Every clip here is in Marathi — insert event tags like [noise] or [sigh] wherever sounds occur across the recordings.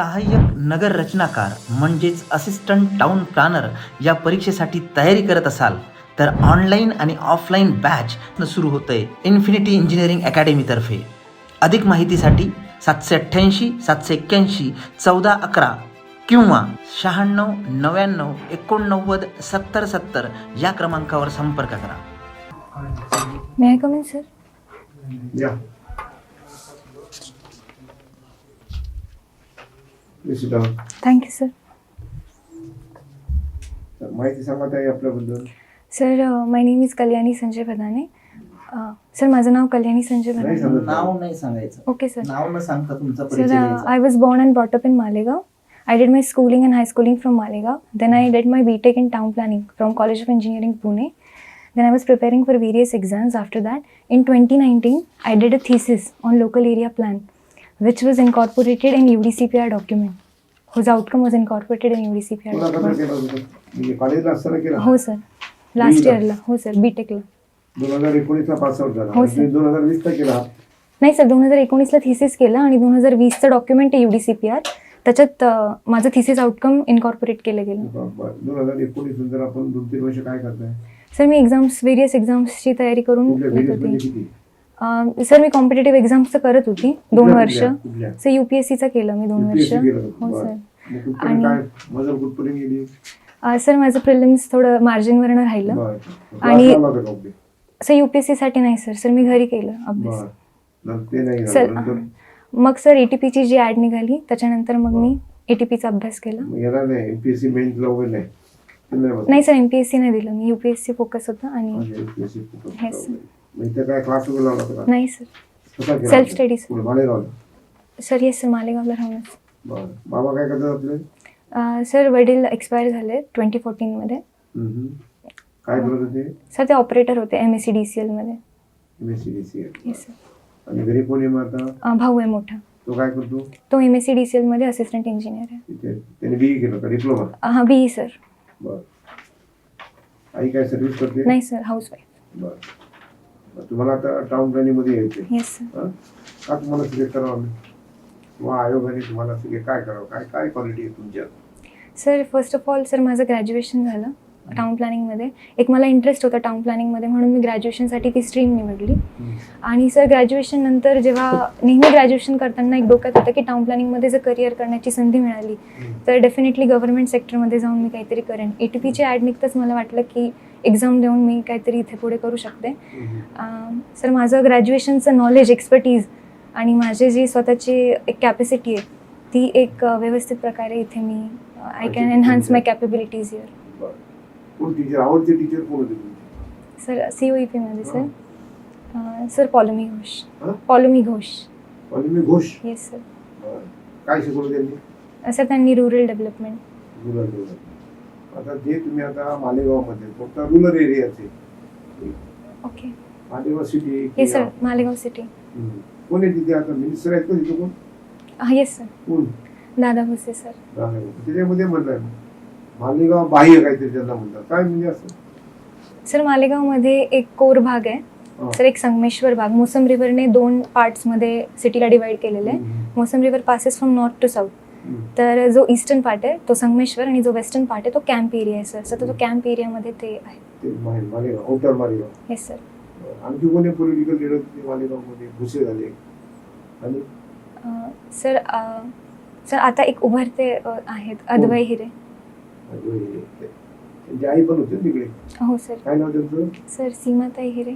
सहाय्यक नगर रचनाकार म्हणजेच असिस्टंट टाउन प्लॅनर या परीक्षेसाठी तयारी करत असाल तर ऑनलाईन आणि ऑफलाईन बॅच सुरू होतं आहे इन्फिनिटी इंजिनिअरिंग अकॅडमीतर्फे अधिक माहितीसाठी सातशे अठ्ठ्याऐंशी सातशे एक्क्याऐंशी चौदा अकरा किंवा शहाण्णव नव्याण्णव एकोणनव्वद सत्तर सत्तर या क्रमांकावर संपर्क करा. Sir Please sit down. Thank you sir तर माहिती सांगा ताई आपल्याबद्दल sir my name is Kalyani Sanjay Bhadane sir माझं नाव कल्याणी संजय नाही भदाने सांगत नाव नाही सांगायचं ओके सर नाव न सांगता तुमचा सर परिचय द्यायचा. I was born and brought up in Malegaon. I did my schooling and high schooling from Malegaon. Then I did my BTech in town planning from College of Engineering, Pune. Then I was preparing for various exams after that. In 2019, I did a thesis on local area plan, Which was incorporated in UDCPR document. Whose outcome was incorporated in UDCPR document. म्हणजे कॉलेजला असताना केला? हो सर लास्ट ला? इयरला हो सर बीटेकला दोन हजार एकोणीसला पास आउट झाला. हो, आणि सर. तुम्ही दोन हजार वीसला केला? नाही सर दोन हजार एकोणीसला थिसिस केलं आणि दोन हजार वीसचं डॉक्युमेंट आहे युडीसीपीआर त्याच्यात अं, माझं थिसिस आउटकम इन्कॉर्पोरेट केलं गेलं. दोन हजार एकोणीस नंतर आपण दोन तीन वर्ष काय करताय? सर मी एक्झाम्स वेरियस एक्झाम्सची तयारी करून कुठल्या म्हणजे होती. किती? सर मी कॉम्पिटेटिव्ह एक्झाम्सचं करत होती दोन वर्ष? सर युपीएससीचं केलं मी दोन वर्ष. हो. सर. आणि- सर माझं प्रिलिम्स थोडं मार्जिनवरनं राहिलं. आणि-? सर युपीएससीसाठी नाही सर. सर मी घरी केलं अभ्यास सर मग सर एटीपीची जी ॲड निघाली त्याच्यानंतर मग मी एटीपीचा अभ्यास केला. नाही. सर एमपीएससी नाही दिलं. मी युपीएससी फोकस होतं आणि म्हणजे MPSC focus Yes, sir. वगैरे. मग इथं काय क्लास वगैरे लावला होता का? नाही सर केला होता? study, sir. पुढे मालेगावला सर येस सर मालेगावला राहूनच बरं बाबा काय करतात आपले अं, सर वडील एक्सपायर झाले ट्वेंटी फोर्टीनमध्ये हम्म. काय करत होते? सर ते ऑपरेटर होते M S C D C एलमध्ये M S C D C yes sir आणि घरी कोण आहे मग आता अं, भाऊ आहे मोठा. तो काय करतो? तो M S C D C एलमध्ये असिस्टंट इंजिनियर आहे. तिथे त्याने बी केलं का? डिप्लोमा अं, हाँ बी सर बरं. आई काय सर्व्हिस करते? नाही सर हाऊस वाईफ बरं. तुम्हाला आता टाउन प्लॅनिंगमध्ये यायचे येस सर? का तुम्हाला सिलेक्ट करावं किंवा आयोगाने तुम्हाला काय करावं? काय काय क्वालिटी आहे तुमच्यात? Sir first of all sir माझं ग्रॅज्युएशन झालं. टाउन प्लॅनिंगमध्ये एक मला इंटरेस्ट होता टाउन प्लॅनिंगमध्ये म्हणून मी ग्रॅज्युएशनसाठी ती स्ट्रीम निवडली. आणि सर ग्रॅज्युएशन नंतर जेव्हा नेहमी ग्रॅज्युएशन करताना एक डोक्यात होतं की टाउन प्लॅनिंगमध्ये जर करिअर करण्याची संधी मिळाली तर डेफिनेटली गव्हर्नमेंट सेक्टरमध्ये जाऊन मी काहीतरी करेन. ए टी पीची ॲड निघताच मला वाटलं की एक्झाम देऊन मी काहीतरी इथे पुढे करू शकते. सर माझं ग्रॅज्युएशनचं नॉलेज एक्सपर्टीज आणि माझे जी स्वतःची एक कॅपॅसिटी आहे ती एक व्यवस्थित प्रकारे इथे मी I can enhance my capabilities year कोण टीचर आवडते टीचर कोण होते तुमचे? सर सी ओ ई पीमध्ये सर. अं, सर पॉलोमी घोष. हं? पॉलोमी घोष. आणि मी घोष? येस सर बरं. काय शिकवलं त्यांनी? सर त्यांनी रुरल डेव्हलपमेंट रुरल रुरल आता जे तुम्ही आता मालेगावमध्ये फक्त rural एरियाचे okay Malegaon city yes sir Malegaon city कोण आहे तिथे आता? मिनिस्टर आहेत का तिथे कोण? हां येस सर कोण? दादा भुसे सर मालेगाव त्याच्यामध्ये म्हणलंय मालेगाव बाह्य काहीतरी त्यांना म्हणतात. काय म्हणजे असं? सर मालेगावमध्ये एक कोर भाग आहे. हा. सर एक संगमेश्वर भाग. मोसम रिव्हरने दोन पार्ट्समध्ये सिटीला डिवाइड केलेलं आहे. हम्म. Mosam river passes from north to south hmm. तर जो ईस्टर्न पार्ट आहे तो संगमेश्वर आणि जो वेस्टर्न पार्ट आहे तो कॅम्प एरिया आहे सर. सर तो कॅम्प एरियामध्ये ते आहे. ते माले- Malegaon outer Malegaon. Yes sir आणखी कोणी पॉलिटिकल लिडर तिथे मालेगावमध्ये भुसे झाले? आणि? अं, सर अं, सर आता एक उभरते अं, आहेत अद्वै हिरे. आणि ते- त्यांची आई पण होती तिकडे? हो सर. काय नाव त्यांचं? सर सीमाताई हिरे.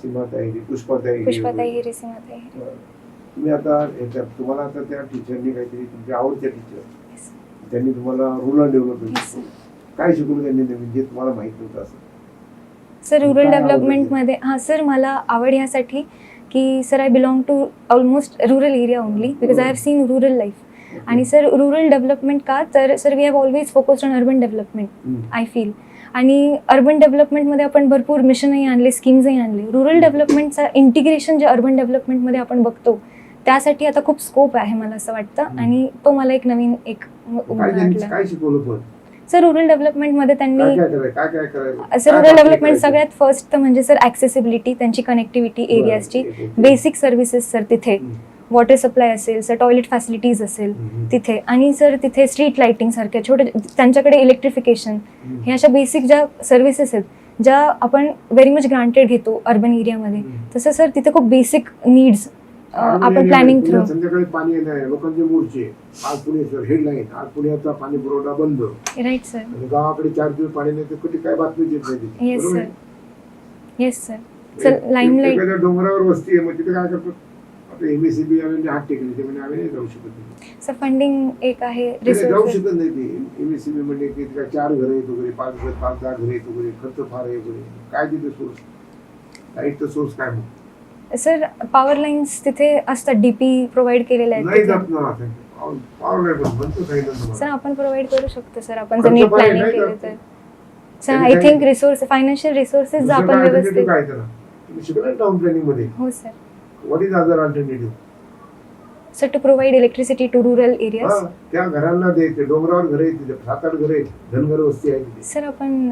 सीमाताई पुष्पाताई पुष्पाताई हिरे सीमाताई हिरे. तुम्ही आता याच्यात तुम्हाला आता त्या टीचरनी काहीतरी तुमच्या आवडत्या टीचर त्यांनी तुम्हाला रुरल डेव्हलपमेंट. काय शिकवलं त्यांनी नवीन जे तुम्हाला माहीत नव्हतं असं. सर रुरल डेव्हलपमेंटमध्ये हां सर मला आवड यासाठी की sir I belong to almost rural area only because I have seen rural life आणि सर रुरल डेव्हलपमेंट का तर sir we have always focused on urban development. I feel आणि अर्बन डेव्हलपमेंटमध्ये आपण भरपूर मिशनही आणले स्कीम्सही आणले रुरल डेव्हलपमेंटचा इंटिग्रेशन जे अर्बन डेव्हलपमेंटमध्ये आपण बघतो त्यासाठी आता खूप स्कोप आहे मला असं वाटतं. आणि तो मला एक नवीन एक सर रुरल डेव्हलपमेंटमध्ये त्यांनी सर रुरल डेव्हलपमेंट? सगळ्यात फर्स्ट तर म्हणजे सर ॲक्सेसिबिलिटी त्यांची कनेक्टिव्हिटी एरियाजची. बेसिक सर्व्हिसेस सर तिथे. वॉटर सप्लाय असेल सर टॉयलेट फॅसिलिटीज असेल. तिथे. आणि सर तिथे स्ट्रीट लाईटिंग सारख्या छोटे त्यांच्याकडे इलेक्ट्रिफिकेशन हम्म. हे अशा बेसिक ज्या सर्व्हिसेस आहेत ज्या आपण व्हेरी मच ग्रांटेड घेतो अर्बन एरियामध्ये. तसं सर तिथे खूप बेसिक नीड्स आपण प्लॅनिंग थ्रू संध्याकाळी पाणी येणार आहे. लोकांचे मोर्चे आज पुणे सर हेडलाईन आज पुण्याचा पाणी पुरवठा बंद. राईट सर गावाकडे चार दिवस पाणी नाही तर कुठे काय बातमी नाही. Yes sir? Yes sir sir limelight डोंगरावर वस्ती आहे मग तिथे काय करतो? एमएससीबी आम्ही हात टेकले ते म्हणजे आम्ही नाही जाऊ शकत तिथे. सर फंडिंग एक आहे जाऊ शकत नाही ते एमएससीबी म्हणजे की चार घर आहेत वगैरे पाच घर पाच दहा घर आहेत वगैरे खर्च फार आहे वगैरे काय तिथे सोर्स लाईटचा सोर्स काय मग सर पॉवर लाईन्स तिथे असतात डीपी प्रोव्हाइड केलेल्या आहेत नाही तिथे. जात ना आता. नाही पण म्हणतो सांगितलं सर तुम्हाला आपण प्रोव्हाइड करू शकतो सर आपण खर्च जर नीट आहे, प्लॅनिंग नाही केलं का? तर सर त्याने आय काय- थिंक रिसोर्स फायनान्शियल रिसोर्सेस दुसरं आपण काय alternative व्यवस्थित काय त्याला तुम्ही टाउन प्लॅनिंगमध्ये हो sir what is other alternative sir to provide electricity to rural areas त्या घरांना द्यायचे डोंगरावर घर आहेत तिथे सात आठ घर आहेत धनगर वस्ती आहे तिथे सर आपण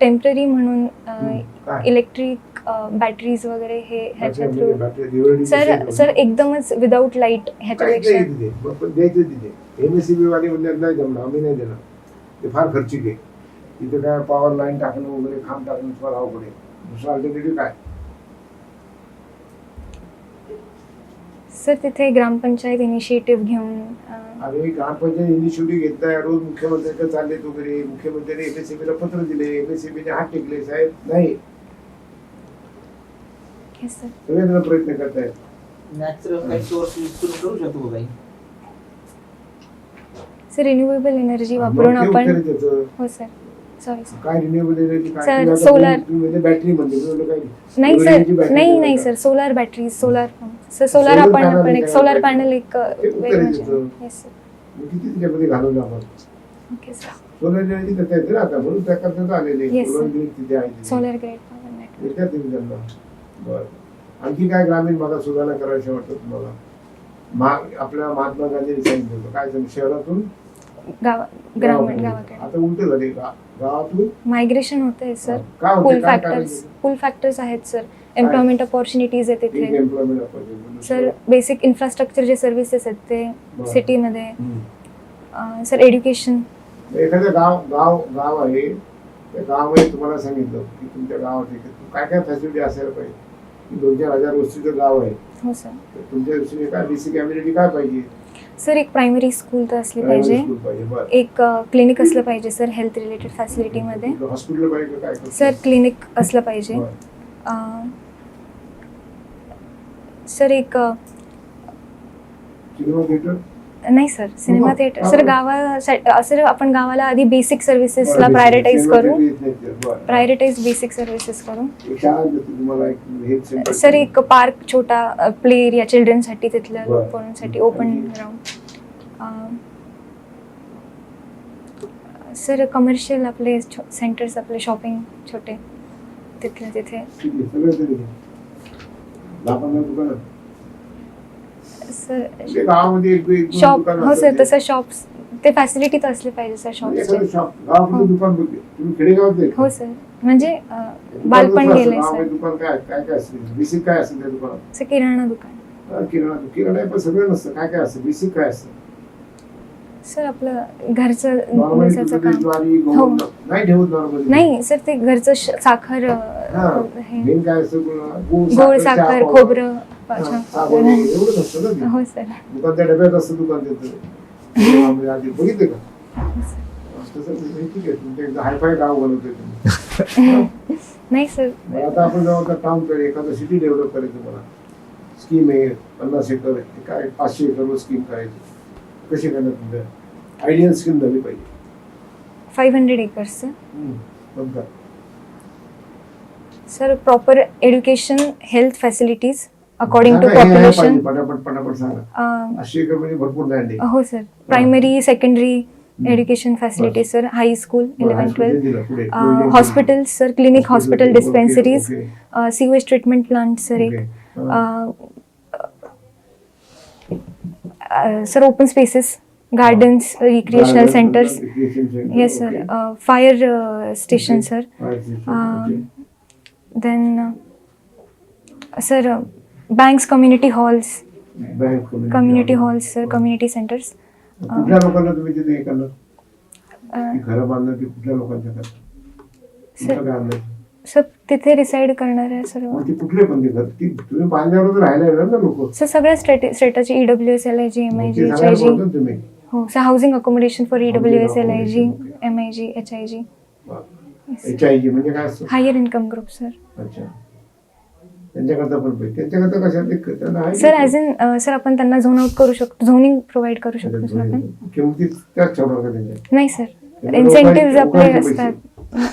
टेंपररी म्हणून हम्म, काय? इलेक्ट्रिक बॅटरीज वगैरे हे ह्याच्या थ्रू सर सर एकदमच विदाऊट लाइट ह्याच्यापेक्षा द्यायचं तिथे. एमएससीबी वाले म्हणजे नाही जमणार आम्ही नाही देणार. ते फार खर्चिक आहे. तिथे काय पॉवर लाईन टाकणं वगैरे खांब टाकणं फार अवघड आहे. दुसरं अल्टरनेटिव्ह काय? सर तिथे ग्रामपंचायत इनिशिएटिव्ह घेऊन आम्ही ग्रामपंचायत इनिशिएटिव्ह घेताय रोज मुख्यमंत्र्यांकडे चाललेत वगैरे मुख्यमंत्र्यांनी एमएससीबीला पत्र दिले. एमएससीबीने हात टेकले. साहेब नाही. Sir. सगळेजण प्रयत्न करतायत. नॅचरल काही सोर्स यूज करून करू शकतो काही? सर रिन्युएबल एनर्जी वापरून आपण. हो सर सॉरी सर काय रिन्युएबल एनर्जी काय Sir, तुम्ही आता solar. तुम्ही- तुम्ही म्हणजे बॅटरी म्हणते मी म्हणलं काय नाही. सर नाही नाही का? Sir solar battery solar sir solar Solar आपण panel आपण एक का? सोलार पॅनल एक ते उत्तर आहे त्याचं. येस सर मग किती त्याच्यामध्ये घालवलं आपण ओके सर सोलर एनर्जी देता येते ना आता म्हणून त्या करता आलेले. Yes, solar sir. एनर्जी तिथे आहे. तिथे. सोलर ग्रेड पॉवर नेटवर्क देतात तुम्ही त्यांना. बरं. आणखी काय ग्रामीण भागात सुधारणा करायचं वाटतं तुम्हाला? मा- आपल्या महात्मा गांधींनी सांगितलं होतं. काय सांगितलं? शहरातून? गावा ग्रामीण गावाकडे. आता उलट झाले. गा- गावातून? मायग्रेशन होतंय सर काय होते पुल काय फॅक्टर्स पुल फॅक्टर्स आहेत सर एम्प्लॉयमेंट ऑपॉर्च्युनिटीज आहेत तिथे. सर बेसिक इन्फ्रास्ट्रक्चर जे सर्व्हिसेस आहेत ते बरं. सिटीमध्ये सर एज्युकेशन एखादं गाव गाव गाव आहे. त्या गावामध्ये तुम्हाला सांगितलं की तुमच्या गावात काय काय फॅसिलिटी असायला पाहिजे? की दोन चार हजार वस्तीचं गाव आहे. हो सर तर तुमच्या दृष्टीने काय बेसिक काय पाहिजे? सर एक प्रायमरी स्कूल तर असली पाहिजे. एक क्लिनिक असलं पाहिजे सर हेल्थ रिलेटेड फॅसिलिटीमध्ये सर क्लिनिक असलं पाहिजे. सर एक नाही सर सिनेमा? Theatre sir? गावा सर आपण गावाला आधी बेसिक सर्व्हिसेसला प्रायोरिटाईज करू. प्रायोरिटाईज बेसिक सर्व्हिसेस करू सर एक पार्क छोटा प्ले एरिया चिल्ड्रनसाठी तिथल्या. पोरांसाठी ओपन? ग्राउंड सर कमर्शियल आपले सेंटर्स आपले शॉपिंग छोटे तिथल्या तिथे ठीक आहे, सगळं तरी घ्या. दहा पंधरा दुकानं सर म्हणजे गावामध्ये एक एक दोन शॉप दुकानं हो सर. तसं शॉप्स ते फॅसिलिटी तर असले पाहिजे सर म्हणजे शॉप्सचे एखादं शॉप गावामध्ये हो. दुकान बघते तुम्ही खेडेगावात आहे का? हो सर म्हणजे अं, दुकान बालपण कसं असतं? गेलंय गावामध्ये सर दुकान काय काय काय असतं? बेसिक काय असतं त्या दुकानात? किराणा दुकान. हा, किराणा किराणा पण सगळं नसतं. काय काय असतं? बेसिक काय असतं? सर आपलं घरचं नॉर्मली दिवसाचं काम. ज्वारी हो. नाही ठेवत नॉर्मली नाही सर ते घरचं श- साखर हा. अं, हे. मेन काय असतं? गुळ- गुळ गोड चहा साखर पावडर. खोबरं. हा, हे एवढंच असतं ना। ते. हो सर। दुकान त्या डब्यात असतं दुकान त्याचं आम्ही आधी बघितले का तसं नाही, ठीक आहे तुमच्या एकदा हायफाय गाव बनवतोय तुम्ही नाही सर। मग आता आपण जेव्हा आता टाउन कडे एखादं सिटी डेव्हलप करायचं मला स्कीम आहे पन्नास एकर आहे. ते काय पाचशे एकरवर स्कीम करायची कशी करणार तुमच्या आयडियल स्कीम झाली पाहिजे फाईव्ह हंड्रेड एकर्स हम्म. पण sir proper education health facilities according to सांगा, हे- हे पॉप्युलेशन पाहिजे, पटापट पटापट सांगा पाचशे एकर म्हणजे भरपूर लँड आहे हो sir primary secondary education facilities sir high school eleven बरं, ट्वेल्व दिलं, पुढे. Hospitals sir clinic hospital okay, dispensaries okay, sewage treatment plant sir एक ओके. हा. Sir open spaces gardens recreational Garden, centres recreation center, yes okay. Sir fire station sir Fire station, Um, okay. Then sir banks community halls community halls sir community centres कुठल्या लोकांना तुम्ही तिथे हे करणार? ती घरं बांधणं ती कुठल्या लोकांच्या करणार तुमचं काय अंदाज सर तिथे डिसाईड करणार आहे सर्व मग ती कुठले पण ती घर. ती तुम्ही बांधल्यावर तर राहायला येणार ना लोक. सर सगळ्या state स्टेटाची EW S L I G M I G ते एच आय जी तुम्ही. हो sir housing accommodation for EW S L I G M I G H I G H I G म्हणजे काय असतं? हायर इन्कम ग्रुप सर अच्छा. त्यांच्याकरता पण पाहिजे त्यांच्याकरता कशा ते त्यांना आहे सर ॲज इन सर आपण त्यांना झोन आउट करू शकतो झोनिंग प्रोव्हाइड करू शकतो सर आपण? किंमती त्याच ठेवणार का त्यांच्या? नाही सर. इन्सेंटिव्ह आपले असतात.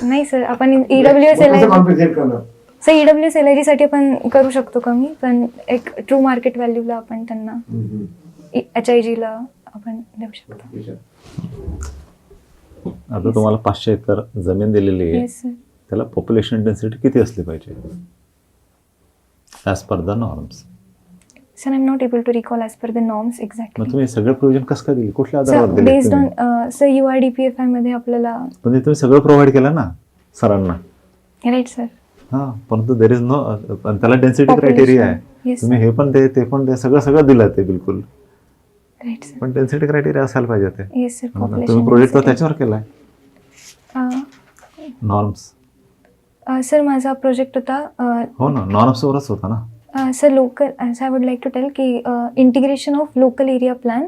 नाही सर आपण ईडब्ल्यू एस एल करणार? सर ईडब्ल्यू एस एल आयसाठी आपण करू शकतो कमी पण एक ट्रू मार्केट व्हॅल्यूला आपण त्यांना. एच आय जीला आपण देऊ शकतो. आता तुम्हाला पाचशे एकर जमीन दिलेली आहे. त्याला पॉप्युलेशन डेन्सिटी किती असली पाहिजे? As per the norms sir I am not able to recall as per the norms मग एक्झॅक्टली तुम्ही सगळं प्रोव्हिजन कसं काय दिली? कुठल्या आधारावर दिले based? On sir U R D P F आयमध्ये आपल्याला ते तुम्ही सगळं प्रोव्हाइड केलं ना सरांना? राईट सर हां परंतु देर इज नो त्याला डेन्सिटी क्रायटेरिया आहे. तुम्ही हे पण दे ते पण दे सगळं सगळं दिलं ते बिलकुल. पण डेन्सिटी क्रायटेरिया असायला पाहिजे ते. येस सर मग तुम्ही प्रोजेक्ट त्याच्यावर केलाय. नॉर्म्स सर माझा प्रोजेक्ट होता अ, हो ना नॉर्म्सवरच होता ना? Sir local I would like to tell की integration of local area plan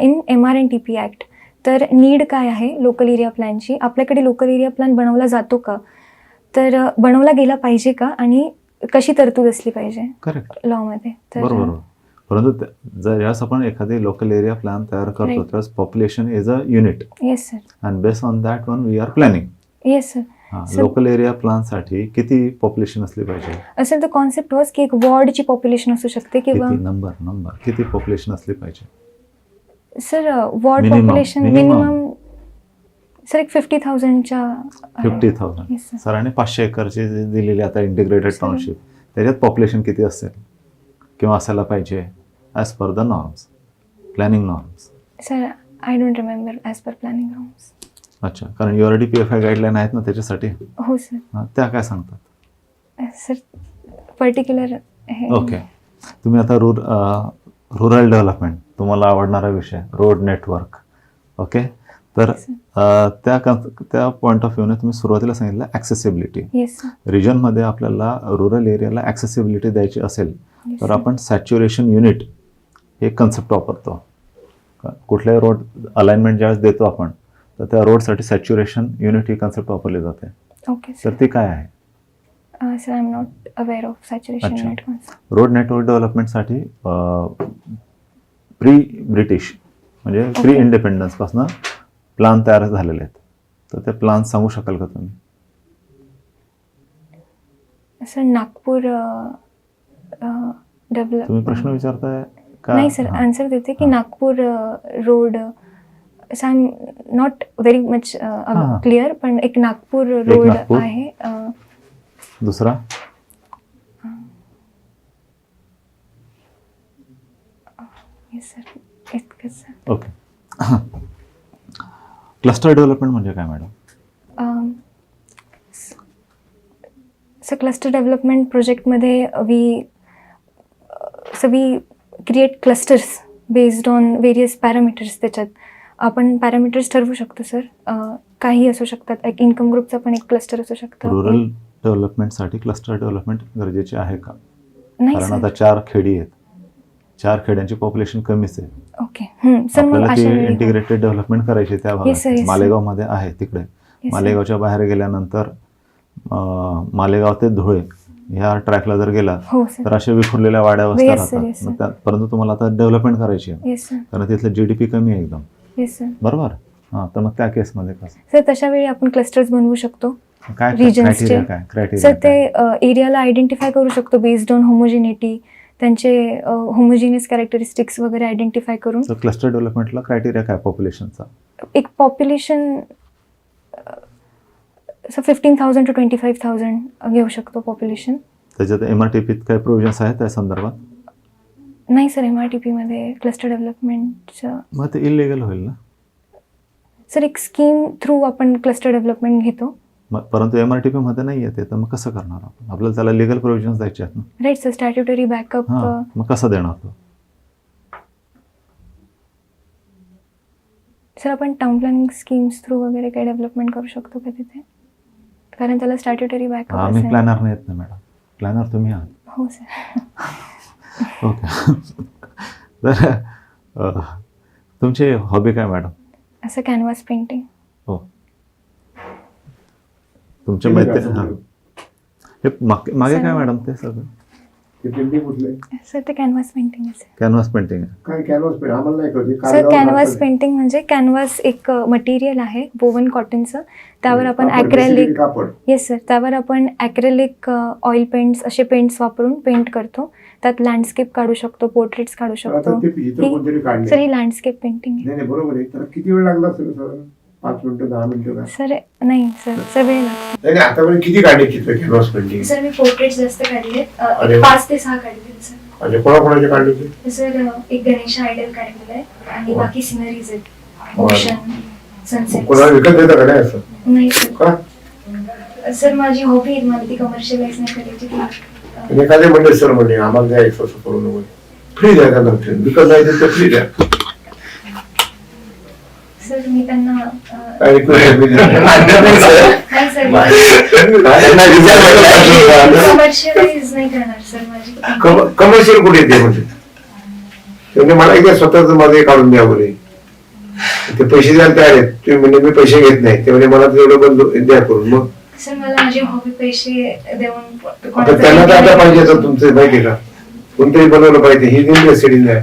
in M R N T P act तर नीड काय आहे लोकल एरिया प्लॅनची आपल्याकडे लोकल एरिया प्लॅन बनवला जातो का? तर अ, बनवला गेला पाहिजे का? आणि कशी तरतूद असली पाहिजे? करेक्ट लॉमध्ये तर बरोबर परंतु त्या- जर ज्यावेळेस आपण एखादी लोकल एरिया प्लॅन तयार करतो Right. त्यावेळेस population is a unit yes sir and based on that one we are planning yes sir local area प्लॅनसाठी किती पॉप्युलेशन असली पाहिजे? असेल तर कॉन्सेप्ट वॉज की एक वॉर्डची पॉप्युलेशन असू शकते किंवा नंबर नंबर किती पॉप्युलेशन असली पाहिजे? Sir ward population. Minimum sir एक फिफ्टी थाउजंडच्या फिफ्टी थाउजंड. सरांनी पाचशे एकरची जी दिलेली आता इंटिग्रेटेड. टाउनशिप त्याच्यात पॉप्युलेशन किती असेल? किंवा असायला पाहिजे? As per the norms planning norms sir I don't remember as per planning rooms अच्छा कारण U R D P F I guideline आहेत ना त्याच्यासाठी? हो सर हां, त्या काय सांगतात? सर पर्टिक्युलर हे ओके तुम्ही आता रूर रुरल डेव्हलपमेंट तुम्हाला आवडणारा विषय रोड नेटवर्क ओके तर अ, त्या त्या पॉईंट ऑफ व्ह्यूने तुम्ही सुरुवातीला सांगितलं ॲक्सेसिबिलिटी येस सर रिजनमध्ये आपल्याला रुरल एरियाला ॲक्सेसिबिलिटी द्यायची असेल तर. आपण सॅच्युरेशन युनिट हे कन्सेप्ट वापरतो. क- कुठल्याही रोड अलाइनमेंट ज्यावेळेस देतो आपण तर त्या रोडसाठी सॅच्युरेशन युनिट ही कन्सेप्ट वापरली जाते. ओके तर ती काय आहे? Sir I am not aware of saturation road network डेव्हलपमेंटसाठी pre British म्हणजे प्री. इंडिपेंडन्सपासून प्लान तयार झालेले आहेत. तर ते प्लान सांगू शकाल का तुम्ही? सर नागपूर डेव्हलप तुम्ही प्रश्न विचारताय? का? नाही सर. आन्सर देते की. Nagpur road I am not very much. Clear पण एक नागपूर रोड. आहे दुसरा? ओके क्लस्टर डेव्हलपमेंट म्हणजे काय मॅडम सर क्लस्टर डेव्हलपमेंट प्रोजेक्टमध्ये we so we create clusters based on various parameters त्याच्यात. आपण पॅरामीटर्स ठरवू शकतो सर काही असू शकतात. एक इन्कम ग्रुपचा पण एक क्लस्टर असू शकतं. रुरल डेव्हलपमेंटसाठी क्लस्टर डेव्हलपमेंट गरजेचे आहे का? कारण आता चार खेडी आहेत. चार खेड्यांची पॉप्युलेशन कमीच आहे. ओके सर मग इंटिग्रेटेड डेव्हलपमेंट करायची त्या भागात. मालेगावमध्ये आहे तिकडे. मालेगावच्या बाहेर गेल्यानंतर मालेगाव ते धुळे ह्या ट्रॅकला जर गेला हो तर अशा विखुरलेल्या वाड्या राहतात. परंतु तुम्हाला आता डेव्हलपमेंट करायची आहे. कारण तिथलं जीडीपी कमी आहे एकदम. येस सर बरोबर? हां तर मग त्या केसमध्ये कसं? सर तशा वेळी आपण क्लस्टर्स बनवू शकतो. काय Regions क्रायटेरिया सर ते एरियाला आयडेंटिफाय करू शकतो बेस्ड ऑन होमोजिनिटी त्यांचे होमोजिनियस कॅरेक्टरिस्टिक्स वगैरे आयडेंटिफाय करून. तर क्लस्टर डेव्हलपमेंटला क्रायटेरिया काय पॉप्युलेशनचा एक population sir fifteen thousand to twenty five thousand घेऊ शकतो पॉप्युलेशन त्याच्यात एम आर टी पीत काही प्रोव्हिजन्स आहेत त्या संदर्भात? नाही सर एम आर टी पीमध्ये क्लस्टर डेव्हलपमेंटचं मग ते इलिगल होईल ना? सर एक स्कीम थ्रू आपण क्लस्टर डेव्हलपमेंट घेतो. परंतु एम आर टी पीमध्ये नाही येते तर मग कसं करणार आपण? आपल्याला त्याला लिगल प्रोव्हिजन द्यायचे आहेत ना? राईट सर स्टॅट्युटरी बॅकअप मग कसं देणार तो? सर आपण टाउन प्लॅनिंग स्कीम्स थ्रू वगैरे काही डेव्हलपमेंट करू शकतो का तिथे? कारण त्याला स्टॅट्युटरी बॅकअप आम्ही प्लॅनर येत ना मॅडम प्लॅनर तुम्ही आहात. हो सर [laughs] ओके. तर तुमची हॉबी काय मॅडम? असं कॅनव्हास पेंटिंग हो. तुमच्या मैत्री हां? हे मागे मागे काय मॅडम ते सगळं? ते पेंटिंग कुठले? सर ते कॅनव्हास पेंटिंग आहे कॅनव्हास पेंटिंग आहे. काय कॅनव्हास पेंट आम्हाला नाही कळते. सर कॅनव्हास पेंटिंग म्हणजे कॅनव्हास एक मटेरियल आहे वोवन कॉटनचं त्यावर आपण ॲक्रेलिक कापड. येस सर त्यावर आपण ॲक्रेलिक ऑइल पेंट्स असे पेंट्स वापरून पेंट करतो. त्यात लँडस्केप काढू शकतो पोर्ट्रेट्स काढू शकतो आता ते इथं ही- कोणतरी काढले सर ही लँडस्केप पेंटिंग आहे. नाही नाही बरोबर आहे. त्याला किती वेळ लागला असेल साधारण पाच मिनिटं दहा मिनिटं का? सर नाही सर सर वेळ लागतो. नाही नाही, आतापर्यंत किती काढले चित्र कॅनव्हास पेंटिंग? सर मी पोर्ट्रेट जास्त काढले अरे वा. पाच ते सहा काढले सर. म्हणजे कोणाकोणाचे काढले ते सर एक गणेश आयडल काढलेला आहे आणि वा. बाकी सिनरीज आहेत. वा. ओशन सनसेट कोणाला विकत देता का नाही असं? नाही सर. का? सर माझी हॉबी आहे मला ती कमर्शियलाइज नाही करायची. ती अं, आणि एखादे म्हणजे सर म्हणजे आम्हाला द्यायचं असं करू नको. फ्री द्या त्यांना विकत नाही देत तर फ्री द्या. सर मी त्यांना अं, काय request आहे मी देणार. नाही सर. नाही, कमर्शियलाइज नाही करणार सर माझी कम- कमर्शियल कुठे येते म्हणजे? म्हणजे मला एकदा स्वतःच मध्ये काढून द्या बोले ते पैसे द्यायला तयार आहेत. ते म्हणजे मी पैसे घेत नाही. ते म्हणजे मला तेवढं बंद द्या करून. मग? सर मला माझी हॉबी पैसे देऊन आता कोणाचं त्यांना तर आता पाहिजे तर तुमचं माहिती का? कोणतरी बनवलं पाहिजे ही दिली सिडी नाही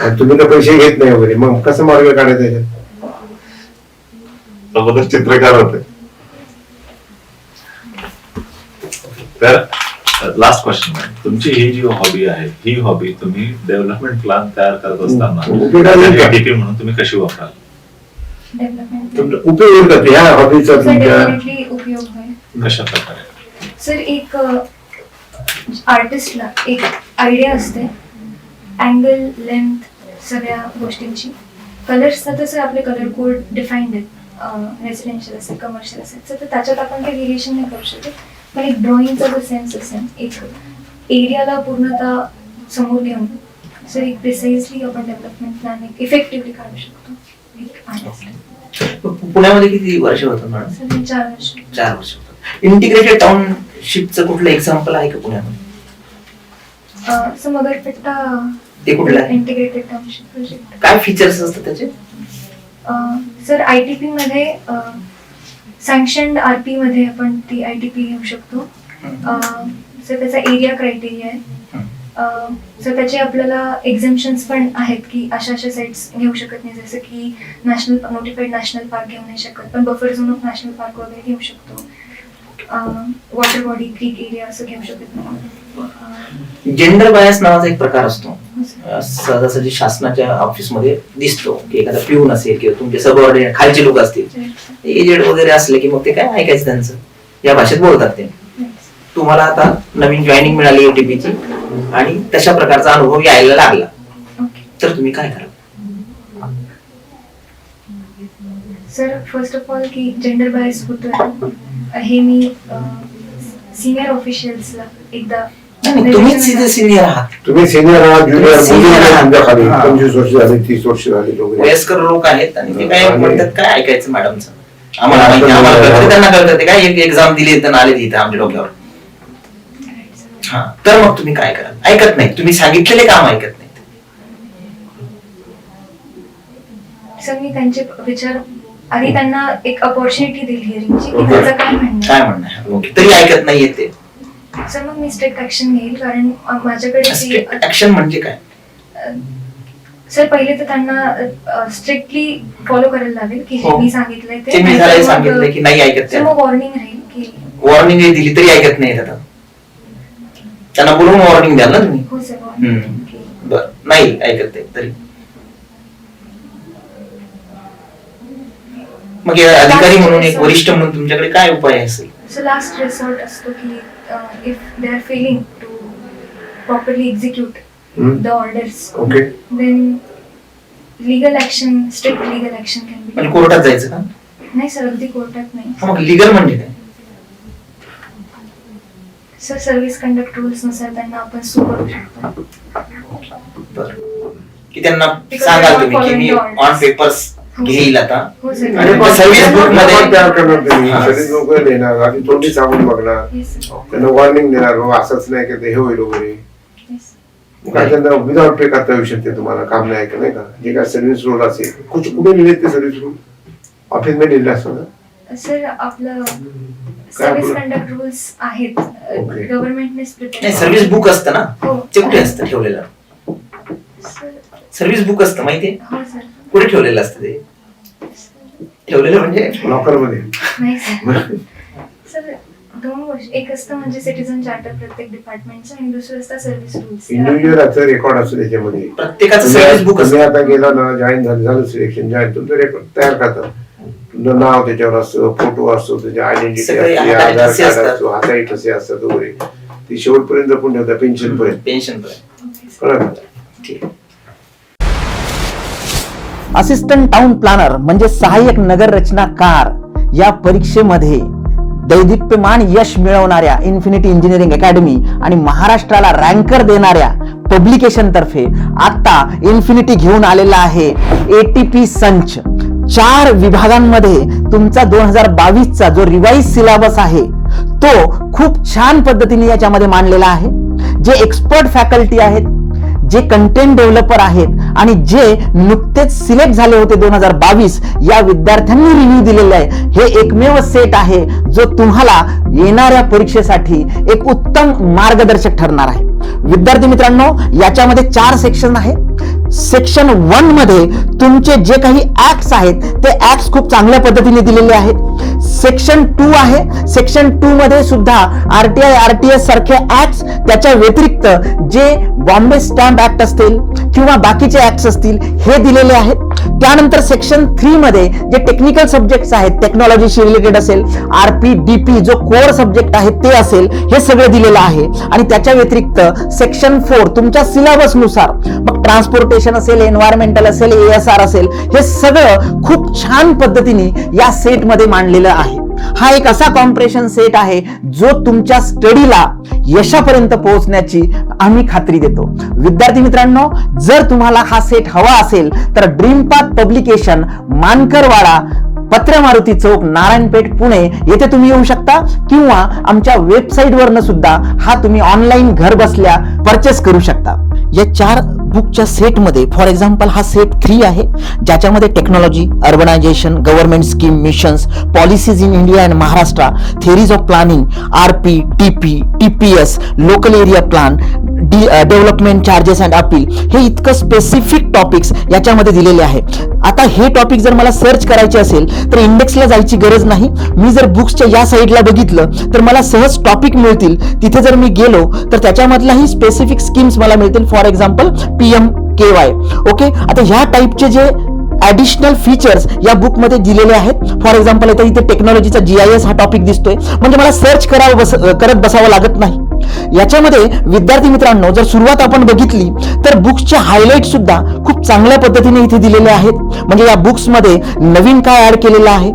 आणि तुम्ही तर पैसे घेत नाही वगैरे मग कसं मार्ग काढायचा याच्यात? अगोदर चित्रकार होते. तर लास्ट क्वेश्चन तुमची ही जी हॉबी आहे ही हॉबी तुम्ही डेव्हलपमेंट प्लॅन तयार करत? असताना ADP म्हणून तुम्ही कशी वापराल? उपयोग होईल का ते ह्या हॉबीचा तुमच्या उपयोग होईल. कशा प्रकारे सर एक आर्टिस्टला एक आयडिया असते. अँगल लेंथ सगळ्या गोष्टींची. कलर्सचा तर सर आपले कलर कोड डिफाईंड आहेत रेसिडेन्शियल असेल कमर्शियल असेल तर त्याच्यात आपण काही व्हेरिएशन नाही करू शकत. पण एक ड्रॉइंगचा जो सेन्स असेल एक एरियाला पूर्णतः समोर घेऊन सर एक प्रिसाइजली आपण डेव्हलपमेंट प्लॅन एक इफेक्टिव्हली काढू शकतो. एक. पुण्यामध्ये किती वर्ष होतं मॅडम? सर चार वर्ष चार वर्ष इंटिग्रेटेड टाउनशिपचं कुठलं एक्झाम्पल आहे का पुण्यामध्ये? सर मगरपेट्टा ते कुठलं इंटिग्रेटेड टाउनशिप प्रोजेक्ट काय फीचर्स असतात त्याचे? सर आय टी पी मध्ये सँक्शन आर पी मध्ये आपण ती आय टी पी घेऊ शकतो. सर त्याचा एरिया क्रायटेरिया आहे. सर त्याचे आपल्याला एक्झम्पन्स पण आहेत की अशा अशा साईट्स घेऊ शकत नाही. जसं की नॅशनल नोटिफाईड नॅशनल पार्क घेऊ नाही शकत. पण buffer zone of national park वगैरे घेऊ शकतो. वॉटर बॉडी क्रीक एरिया असं घेऊ शकत नाही. जेंडर बायस नावाचा एक प्रकार असतो. सहजासहजी शासनाच्या ऑफिसमध्ये दिसतो की एखादा पिऊन असेल किंवा तुमचे सबऑर्डिनेट खालचे लोक असतील. एजेड वगैरे असले की मग ते काय ऐकायचं त्यांचं? या भाषेत बोलतात ते. तुम्हाला आता नवीन जॉईनिंग मिळाली एटीपीची आणि तशा प्रकारचा अनुभव यायला लागला. तर तुम्ही काय कराल? सर फर्स्ट ऑफ ऑल की जेंडर बायस होतोय. हे मी सिनियर ऑफिशियल्सला एकदा नाही, तुम्हीच तिथे सिनियर आहात. तुम्ही सिनियर आहात ज्युनियर Senior आहात. तुमच्या खाली हा. पंचवीस वर्ष झाली तीस वर्ष झाली वयस्कर लोक आहेत आणि ते काय आणि- म्हणतात काय ऐकायचं मॅडमचं? आम्हाला माहिती आम्हाला कळतं, त्यांना कळतं ते काय एक एक्झाम दिली तर आले तिथे आमच्या डोक्यावर. हा. तर मग तुम्ही काय कराल ऐकत नाही तुम्ही सांगितलेले काम ऐकत नाही सर मी त्यांचे विचार आधी त्यांना एक अपॉर्च्युनिटी दिली हिअरिंगची की Okay. त्यांचं काय म्हणणं? काय म्हणणं? आहे ओके. तरी ऐकत नाहीये ते. आहे. सर मग मी स्ट्रिक्ट ऍक्शन घेईल कारण माझ्याकडे ती- ऍक्शन म्हणजे काय? सर पहिले तर त्यांना स्ट्रिक्टली फॉलो करायला लागेल की जे हो. मी सांगितलंय ते. मी झालंय नाहीतर मग- सांगितलं की नाही ऐकत सर मग वॉर्निंग राहील की वॉर्निंग दिली तरी ऐकत नाही आता त्यांना बोलून वॉर्निंग द्याल ना तुम्ही? हो सर वॉर्निंग हम्म. बर. नाही ऐकत ते तरी. मग या अधिकारी म्हणून एक वरिष्ठ म्हणून तुमच्याकडे काय उपाय असेल? सो लास्ट रिसॉर्ट असतो की if they are failing to properly execute the orders okay then legal action strict legal action can म्हणजे बी कोर्टात जायचं का? नाही सर अगदी कोर्टात नाही. हा, मग लिगल म्हणजे काय? सर सर्व्हिस कंडक्ट रुल्सनुसार त्यांना आपण सू करू शकतो. बर. की त्यांना सांगाल तुम्ही की मी ऑन. पेपर्स घेईल आता हो आणि पण सर्व्हिस बुक मध्ये- बुक तयार करणार तुम्ही हा. सर्व्हिस बुक देणार. आधी तोंडी सांगून बघणार. sir. त्यांना वॉर्निंग देणार बाबा असंच नाही की हे होईल वगैरे. Yes. मग काय त्यांना विदाउट पे करता येऊ शकते तुम्हाला काम नाही का नाही का? जे काय सर्व्हिस रोल असेल कुठे कुठे लिहिले ते सर्व्हिस रोल ऑफिसमध्ये लिहिले असतं ना? सर आपलं सर्व्हिस कंडक्ट रुल्स आहेत. Okay. गव्हर्नमेंटने नाही सर्व्हिस बुक असतं ना? हो. ते कुठे असतं ठेवलेलं? सर सर्व्हिस बुक असतं माहितीये? हो कुठे ठेवलेलं असतं ते? ठेवलेलं म्हणजे लॉकरमध्ये. नाही सर [laughs] सर दोन गोष्टी एक असतं म्हणजे सिटीजन चार्टर प्रत्येक डिपार्टमेंटचं आणि दुसरं असतं सर्व्हिस रुल्स इंडिव्हिज्युअल असं रेकॉर्ड असतो त्याच्यामध्ये. प्रत्येकाचं सर्व्हिस बुक तुम्ही असतं. आता गेला ना जॉईन झालं झालं सिलेक्शन जॉईन तुमचं रेकॉर्ड तयार करतात तुमचं नाव त्याच्यावर असतं फोटो असतो त्याची आयडेंटिटी असते हाताळे आधार कार्ड. असतो हाताळी ठसे असतात वगैरे. ते शेवटपर्यंत जपून ठेवतात पेन्शन पर्यंत. पेन्शन पर्यंत. कळलं? का? ठीक. असिस्टंट टाउन प्लॅनर म्हणजे सहाय्यक नगर रचनाकार या परीक्षेमध्ये दैदिप्यमान यश मिळवणाऱ्या इन्फिनिटी इंजिनिअरिंग अकॅडमी आणि महाराष्ट्राला रँकर देणाऱ्या पब्लिकेशन तर्फे आता इन्फिनिटी घेऊन आलेला आहे एटीपी संच. चार विभागांमध्ये तुमचा दोन हजार बावीसचा जो रिवाईज सिलेबस आहे तो खूप छान पद्धतीने याच्यामध्ये मांडलेला आहे. जे एक्सपर्ट फॅकल्टी आहेत जे कंटेंट डेव्हलपर आहेत आणि जे नुकतेच सिलेक्ट झाले होते दोन हजार बावीस या विद्यार्थ्यांनी रिव्ह्यू दिलेले आहे. हे एकमेव सेट आहे जो तुम्हाला येणाऱ्या परीक्षेसाठी एक उत्तम मार्गदर्शक ठरणार आहे. विद्यार्थी मित्रांनो याच्यामध्ये चार सेक्शन आहे. सेक्शन वनमध्ये तुमचे जे काही ऍक्ट्स आहेत ते ऍक्ट्स खूप चांगल्या पद्धतीने दिलेले आहेत. सेक्शन टू आहे. सेक्शन टू मध्ये सुद्धा आरटीआय आरटीएस सारखे ऍक्ट त्याच्या व्यतिरिक्त जे बॉम्बे स्टॅम्प ऍक्ट असतील किंवा बाकीचे ऍक्ट्स असतील हे दिलेले आहेत. त्यानंतर सेक्शन थ्री मध्ये जे टेक्निकल सब्जेक्ट्स आहेत टेक्नॉलॉजीशी रिलेटेड असेल आरपी डीपी जो कोर सब्जेक्ट आहे ते असेल हे सगळं दिलेलं आहे. आणि त्याच्या व्यतिरिक्त सेक्शन फोर तुमच्या सिलेबसनुसार मग ट्रान्सपोर्टेशन असेल एन्व्हायरमेंटल असेल एएसआर असेल हे सगळं खूप छान पद्धतीने या सेटमध्ये मांडलेलं आहे. हा एक असा कॉम्प्रेशन सेट आहे जो तुमच्या स्टडीला यशापर्यंत पोहोचण्याची आम्ही खात्री देतो. विद्यार्थी मित्रांनो जर तुम्हाला हा सेट हवा असेल तर ड्रीम पाथ पब्लिकेशन मानकरवाडा पत्र मारुती चौक नारायणपेठ पुणे येथे तुम्ही येऊ शकता किंवा आमच्या वेबसाईटवरनं सुद्धा हा तुम्ही ऑनलाईन घर बसल्या परचेस करू शकता. या चार बुकच्या सेटमध्ये फॉर एक्झाम्पल हा सेट थ्री आहे ज्याच्यामध्ये technology urbanisation government scheme missions policies in India and Maharashtra theories of planning R P T P T P S local area plan D development charges and appeal हे इतकं स्पेसिफिक टॉपिक्स याच्यामध्ये दिलेले आहे. आता हे टॉपिक जर मला सर्च करायचे असेल तर इंडेक्सला जायची गरज नाही. मी जर बुक्सच्या या साईडला बघितलं तर मला सहज टॉपिक मिळतील. तिथे जर मी गेलो तर त्याच्यामधलाही स्पेसिफिक स्कीम्स मला मिळतील. For example P M K Y okay आता ह्या टाईपचे जे ऍडिशनल फीचर्स या बुकमध्ये दिलेले आहेत. फॉर एक्झाम्पल आता इथे टेक्नॉलॉजीचा जी आय एस हा टॉपिक दिसतोय. म्हणजे मला सर्च करावं बस करत बसावं लागत नाही. याच्यामध्ये विद्यार्थी मित्रांनो जर सुरुवात आपण बघितली तर बुक्सचे हायलाईट सुद्धा खूप चांगल्या पद्धतीने इथे दिलेले आहेत. म्हणजे या बुक्समध्ये नवीन काय ऍड केलेलं आहे?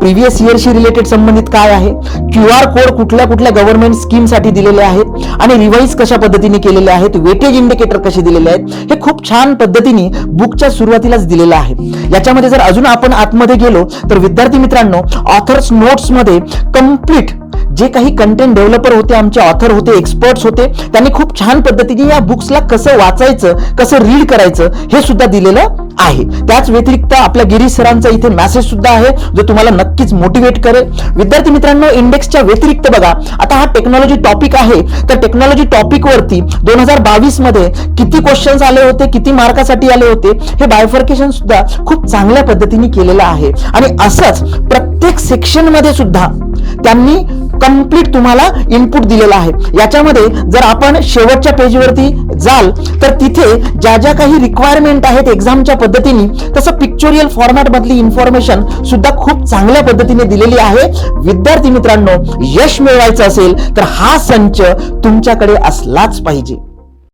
प्रिव्हियस इयरशी रिलेटेड संबंधित काय आहे? क्यू आर कोड कुठल्या कुठल्या गव्हर्नमेंट स्कीमसाठी दिलेले आहेत? आणि रिवाईज कशा पद्धतीने केलेले आहेत? वेटेज इंडिकेटर कसे दिलेले आहेत? हे खूप छान पद्धतीने बुकच्या सुरुवातीलाच दिलेलं आहे. याच्यामध्ये जर अजून आपण आतमध्ये गेलो तर विद्यार्थी मित्रांनो ऑथर्स नोट्समध्ये कंप्लीट जे काही कंटेंट डेव्हलपर होते आमचे ऑथर होते एक्सपर्ट्स होते त्यांनी खूप छान पद्धतीने या बुक्सला कसं वाचायचं कसं रीड करायचं हे सुद्धा दिलेलं आहे. त्याच व्यतिरिक्त आपल्या गिरीश सरांचा इथे मेसेज सुद्धा आहे जो तुम्हाला नक्कीच मोटिवेट करेल. विद्यार्थी मित्रांनो इंडेक्सच्या व्यतिरिक्त बघा आता हा टेक्नॉलॉजी टॉपिक आहे. तर टेक्नॉलॉजी टॉपिक वरती दोन हजार बावीसमध्ये किती क्वेश्चन्स आले होते किती मार्कासाठी आले होते हे बायफर्केशन सुद्धा खूप चांगल्या पद्धतीने केलेलं आहे. आणि असंच प्रत्येक सेक्शनमध्ये सुद्धा त्यांनी कंप्लीट तुम्हाला इनपुट दिलेला आहे. याच्यामध्ये जर आपण शेवटच्या पेजवरती जाल तर तिथे ज्या ज्या काही रिक्वायरमेंट आहेत एक्झामच्या पद्धतीने तसं पिक्चोरियल फॉर्मॅटमधली इन्फॉर्मेशन सुद्धा खूप चांगल्या पद्धतीने दिलेली आहे. विद्यार्थी मित्रांनो यश मिळवायचं असेल तर हा संच तुमच्याकडे असलाच पाहिजे.